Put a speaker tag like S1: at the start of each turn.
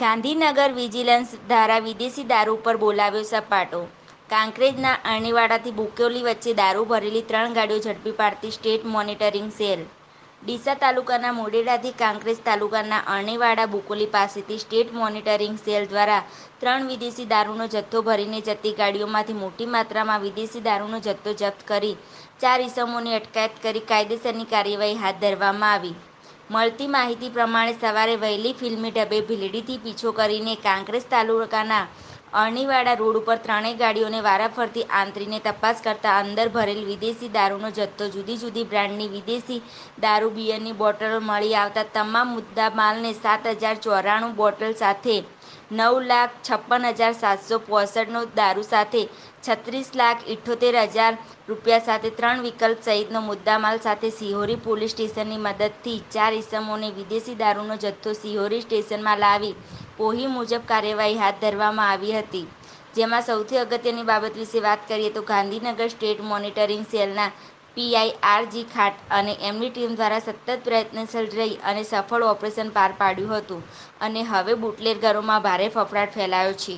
S1: Gandhinagar vigilance દ્વારા વિદેશી દારૂ પર બોલાવ્યો સપાટો. કાંકરેજના અરણીવાડાથી બુકોલી વચ્ચે દારૂ ભરેલી ત્રણ ગાડીઓ ઝડપી પાડતી સ્ટેટ મોનિટરિંગ સેલ. ડીસા તાલુકાના મોડેડાથી કાંકરેજ તાલુકાના અરણીવાડા બુકોલી પાસેથી સ્ટેટ મોનિટરિંગ સેલ દ્વારા ત્રણ વિદેશી દારૂનો જથ્થો ભરીને જતી ગાડીઓમાંથી મોટી માત્રામાં વિદેશી દારૂનો જથ્થો જપ્ત કરી ચાર ઇસમોની અટકાયત કરી કાયદેસરની કાર્યવાહી હાથ ધરવામાં આવી. મળતી માહિતી પ્રમાણે સવારે વહેલી ફિલ્મી ઢબે ભીલડીથી પીછો કરીને કાંકરેજ તાલુકાના અરણીવાડા રોડ ઉપર ત્રણેય ગાડીઓને વારાફરતી આંતરીને તપાસ કરતા અંદર ભરેલ વિદેશી દારૂનો જથ્થો જુદી જુદી બ્રાન્ડની વિદેશી દારૂ, બિયરની બોટલો મળી આવતા તમામ મુદ્દા માલને સાત હજાર ચોરાણું બોટલ સાથે નવ લાખ છપ્પન હજાર સાતસો પોસઠનો દારૂ સાથે છત્રીસ લાખ ઇઠ્ઠોતેર હજાર રૂપિયા સાથે ત્રણ વિકલ્પ સહિતનો મુદ્દામાલ સાથે સિહોરી પોલીસ સ્ટેશનની મદદથી ચાર ઇસમોને વિદેશી દારૂનો જથ્થો સિહોરી સ્ટેશનમાં લાવી પોહી મુજબ કાર્યવાહી હાથ ધરવામાં આવી હતી. જેમાં સૌથી અગત્યની બાબત વિશે વાત કરીએ તો ગાંધીનગર સ્ટેટ મોનિટરિંગ સેલના પીઆઈ આરજી ખાટ અને એમની ટીમ દ્વારા સતત પ્રયત્નશીલ રહી અને સફળ ઓપરેશન પાર પાડ્યું હતું. અને હવે બુટલેરગરોમાં ભારે ફફડાટ ફેલાયો છે.